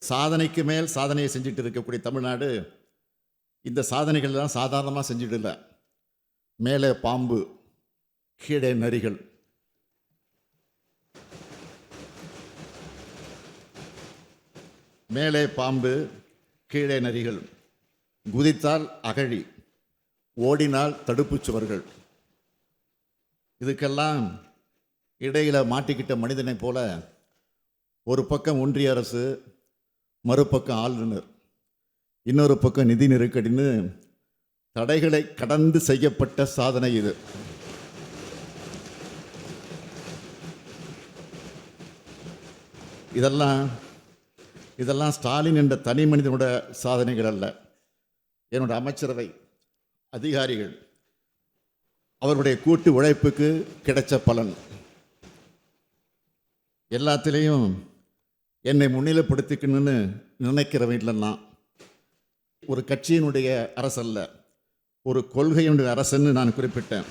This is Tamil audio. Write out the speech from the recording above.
சாதனைக்கு மேல் சாதனையை செஞ்சுட்டு இருக்கக்கூடிய தமிழ்நாடு இந்த சாதனைகள்லாம் சாதாரணமாக செஞ்சுட்டு இல்லை. மேலே பாம்பு கீழே நரிகள். மேலே பாம்பு கீழே நரிகள். குதித்தால் அகழி ஓடினால் தடுப்புச் சுவர்கள். இதுக்கெல்லாம் இடையில் மாட்டிக்கிட்ட மனிதனைப் போல ஒரு பக்கம் ஒன்றிய அரசு மறுபக்கம் ஆளுநர் இன்னொரு பக்கம் நிதி நெருக்கடின்னு தடைகளை கடந்து செய்யப்பட்ட சாதனை இது. இதெல்லாம் இதெல்லாம் ஸ்டாலின் என்ற தனி மனிதனோட சாதனைகள் அல்ல. என்னோட அமைச்சரவை அதிகாரிகள் அவருடைய கூட்டு உழைப்புக்கு கிடைச்ச பலன். எல்லாத்திலையும் என்னை முன்னிலைப்படுத்திக்கணும்னு நினைக்கிறவன் இல்லைன்னா ஒரு கட்சியினுடைய அரசல்ல ஒரு கொள்கையினுடைய அரசன்னு நான் குறிப்பிட்டேன்.